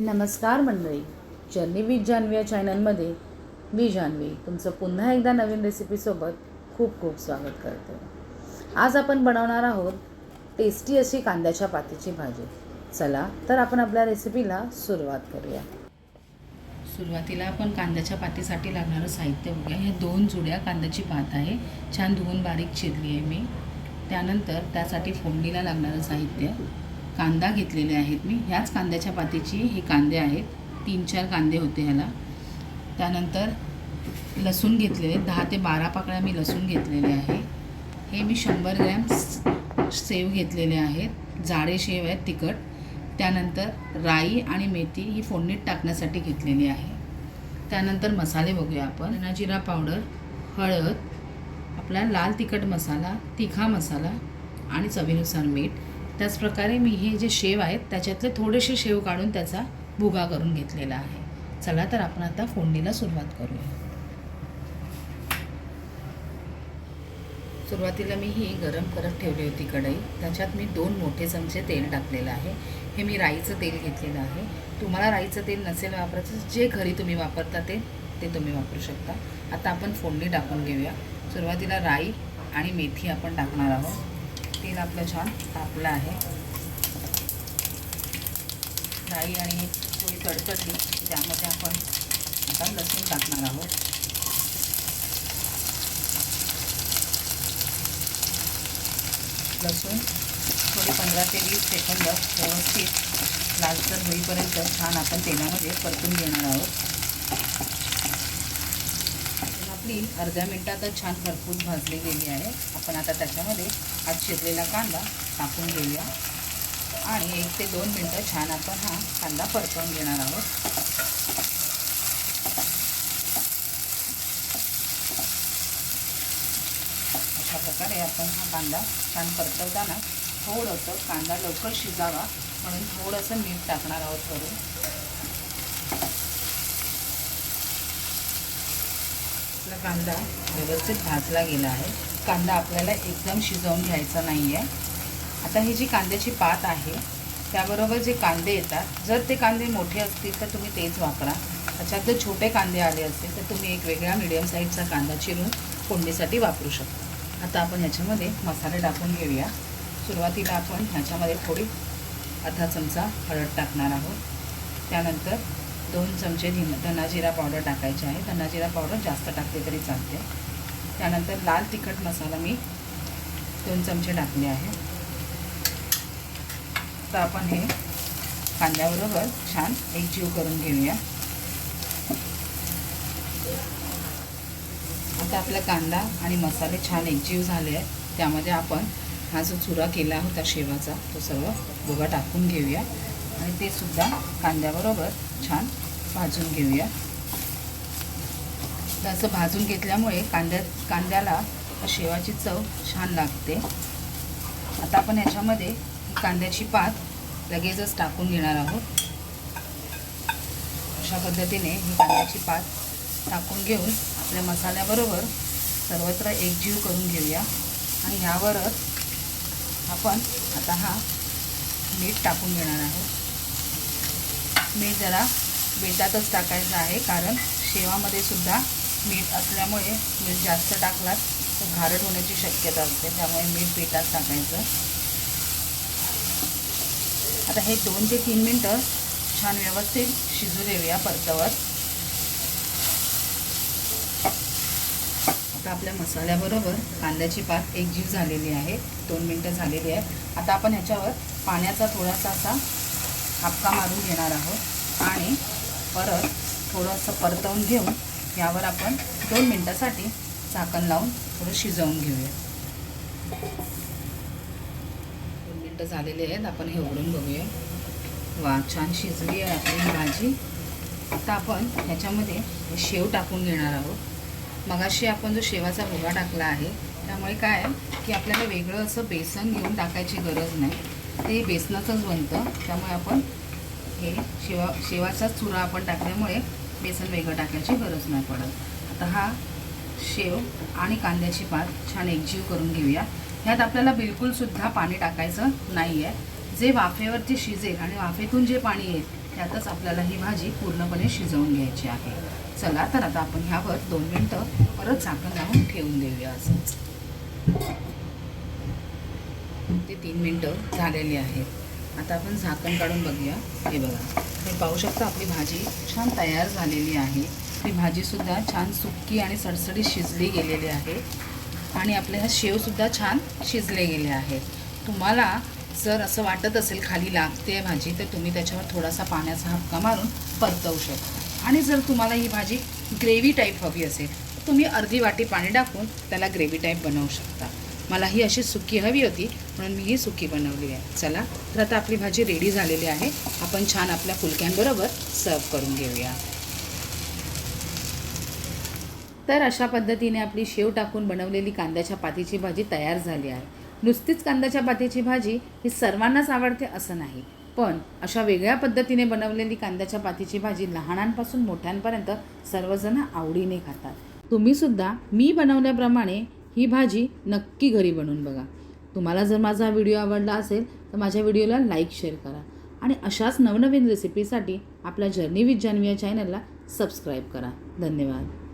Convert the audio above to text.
नमस्कार मंडळी. Journey with Janhvi या चॅनलमध्ये मी जान्हवी तुमचं पुन्हा एकदा नवीन रेसिपीसोबत खूप खूप स्वागत करते. आज आपण बनवणार आहोत टेस्टी अशी कांद्याच्या पातीची भाजी. चला तर आपण आपल्या रेसिपीला सुरुवात करूया. सुरुवातीला आपण कांद्याच्या पातीसाठी लागणारं साहित्य बघूया. ह्या दोन जुड्या कांद्याची पात आहे. छान धुवून बारीक चिरली आहे मी. त्यानंतर त्यासाठी फोडणीला लागणारं साहित्य. कांदा घेतलेले आहेत मी. ह्याच कांद्याच्या पातीची हे कांदे आहेत. तीन चार कांदे होते ह्याला. त्यानंतर लसूण घेतलेले दहा ते बारा पाकळ्या मी लसूण घेतलेले आहे. हे मी शंभर ग्रॅम सेव घेतलेले आहेत. जाडे शेव आहेत तिखट. त्यानंतर राई आणि मेथी ही फोडणीत टाकण्यासाठी घेतलेली आहे. त्यानंतर मसाले बघूया आपण. ना जिरा पावडर हळद आपला लाल तिखट मसाला तिखा मसाला आणि चवीनुसार मीठ. त्याचप्रकारे मी हे जे शेव आहेत त्याच्यातले थोडेसे शेव काढून त्याचा भुगा करून घेतलेला आहे. चला तर आपण आता फोडणीला सुरुवात करूया सुरुवातीला मी ही गरम करत ठेवली होती कढई. त्याच्यात मी दोन मोठे चमचे तेल टाकलेलं आहे. हे मी राईचं तेल घेतलेलं आहे. तुम्हाला राईचं तेल नसेल वापरायचं जे घरी तुम्ही वापरता ते ते तुम्ही वापरू शकता. आता आपण फोडणी टाकून घेऊया. सुरुवातीला राई आणि मेथी आपण टाकणार आहोत. तेल आपलं छान तापलं आहे. राई आणि थोडी तडतडली त्यामध्ये आपण आता लसूण टाकणार आहोत. लसूण थोडी पंधरा ते वीस सेकंद व्यवस्थित लालसर होईपर्यंत छान आपण तेलामध्ये परतून घेणार आहोत. आपली अर्ध्या मिनटातच छान भरपूर भाजली गेली आहे. आपण आता त्याच्यामध्ये आज शिजलेला कांदा टाकून घेऊया. आणि एक ते दोन मिनटं छान आपण हा कांदा परतवून घेणार आहोत. अशा प्रकारे आपण हा कांदा छान परतवताना थोडंसं कांदा लवकर शिजावा म्हणून थोडंसं मीठ टाकणार आहोत वरून. कांदा व्यवस्थित भाजला गेला आहे. कांदा आपल्याला एकदम शिजवून घ्यायचा नाही आहे आता ही जी कांद्याची पात आहे त्याबरोबर जे कांदे येतात जर ते कांदे मोठे असतील तर तुम्ही तेच वापरा. त्याच्यात जर छोटे कांदे आले असतील तर तुम्ही एक वेगळा मिडियम साईजचा कांदा चिरून फोडणीसाठी वापरू शकता. आता आपण ह्याच्यामध्ये मसाले टाकून घेऊया. सुरुवातीला आपण ह्याच्यामध्ये थोडी अर्धा चमचा हळद टाकणार आहोत. त्यानंतर दोन चमचे धन धना जिरा पावडर टाकायचे आहे. धना जिरा पावडर जास्त टाकले तरी चालते. त्यानंतर लाल तिखट मसाला मी दोन चमचे टाकले आहे. तर आपण हे कांद्याबरोबर छान एकजीव करून घेऊया. आता आपला कांदा आणि मसाले छान एकजीव झाले आहेत. त्यामध्ये आपण हा जो चुरा केला होता शेवाचा तो सर्व भुगा टाकून घेऊया. आणि ते सुद्धा कांद्याबरोबर छान भाजून घेऊया. तर असं भाजून घेतल्यामुळे कांद्या कांद्याला शेवाची चव छान लागते. आता आपण ह्याच्यामध्ये कांद्याची पात लगेचच टाकून घेणार आहोत. अशा पद्धतीने ही कांद्याची पात टाकून घेऊन आपल्या मसाल्याबरोबर सर्वत्र एकजीव करून घेऊया. आणि ह्यावरच आपण आता हा मीठ टाकून घेणार आहोत. मीठ जरा मिठातच टाकायचं आहे कारण शेवामध्ये सुद्धा मीठ असल्यामुळे मीठ जास्त टाकलात तर घारट होण्याची शक्यता असते त्यामुळे मीठ बेतात टाकायचं. आता हे दोन ते तीन मिनटं छान व्यवस्थित शिजू देऊया परतावर. आता आपल्या मसाल्याबरोबर कांद्याची पात एकजीव झालेली आहे दोन मिनटं झालेली आहे. आता आपण ह्याच्यावर पाण्याचा थोडासा असा हापका मारून घेणार आहोत. आणि परत थोडंसं परतवून घेऊन यावर आपण दोन मिनटासाठी झाकण लावून थोडं शिजवून घेऊया. दोन मिनटं झालेले आहेत. आपण हे उघडून बघूया. वा छान शिजली आहे आपली भाजी. आता आपण ह्याच्यामध्ये शेव टाकून घेणार आहोत. मगाशी आपण जो शेवाचा भुगा टाकला आहे त्यामुळे काय आहे की आपल्याला वेगळं असं बेसन घेऊन टाकायची गरज नाही. ते बेसनाचंच बनतं. त्यामुळे आपण हे शेवा शेवाचाच चुरा आपण टाकल्यामुळे बेसन वेगळं टाकायची गरज नाही पडत. आता हा शेव आणि कांद्याची पात छान एकजीव करून घेऊया. ह्यात आपल्याला बिलकुलसुद्धा पाणी टाकायचं नाही आहे जे वाफेवरती शिजेल आणि वाफेतून जे पाणी येईल त्यातच आपल्याला ही भाजी पूर्णपणे शिजवून घ्यायची आहे. चला तर आता आपण ह्यावर दोन मिनटं परत झाकण लावून ठेवून देऊया असंच ते तीन मिनटं झालेली आहेत आता आपण झाकण काढून बघूया. हे बघा. तुम्ही पाहू शकता आपली भाजी छान तयार झालेली आहे. ती भाजीसुद्धा छान सुक्की आणि सडसडीत शिजली गेलेली आहे. आणि आपले ह्या शेवसुद्धा छान शिजले गेले आहेत तुम्हाला जर असं वाटत असेल खाली लागते भाजी तर तुम्ही त्याच्यावर थोडासा पाण्याचा हपका मारून परतवू शकता. आणि जर तुम्हाला ही भाजी ग्रेव्ही टाईप हवी असेल तर तुम्ही अर्धी वाटी पाणी टाकून त्याला ग्रेव्ही टाईप बनवू शकता. मला ही अशी सुकी हवी होती म्हणून मी ही सुकी बनवली आहे. चला तर आता आपली भाजी रेडी झालेली आहे. आपण छान आपल्या फुलक्यांबरोबर सर्व करून घेऊया. तर अशा पद्धतीने आपली शेव टाकून बनवलेली कांद्याच्या पातीची भाजी तयार झाली आहे. नुसतीच कांद्याच्या पातीची भाजी ही सर्वांनाच आवडते असं नाही. पण अशा वेगळ्या पद्धतीने बनवलेली कांद्याच्या पातीची भाजी लहानांपासून मोठ्यांपर्यंत सर्वजण आवडीने खातात. तुम्हीसुद्धा मी बनवल्याप्रमाणे ही भाजी नक्की घरी बनवून बघा. तुम्हाला जर माझा व्हिडिओ आवडला असेल तर माझ्या व्हिडिओला लाईक शेअर करा. आणि अशाच नवनवीन रेसिपीसाठी आपल्या जर्नी विथ जान्हवी या चॅनलला सबस्क्राईब करा. धन्यवाद.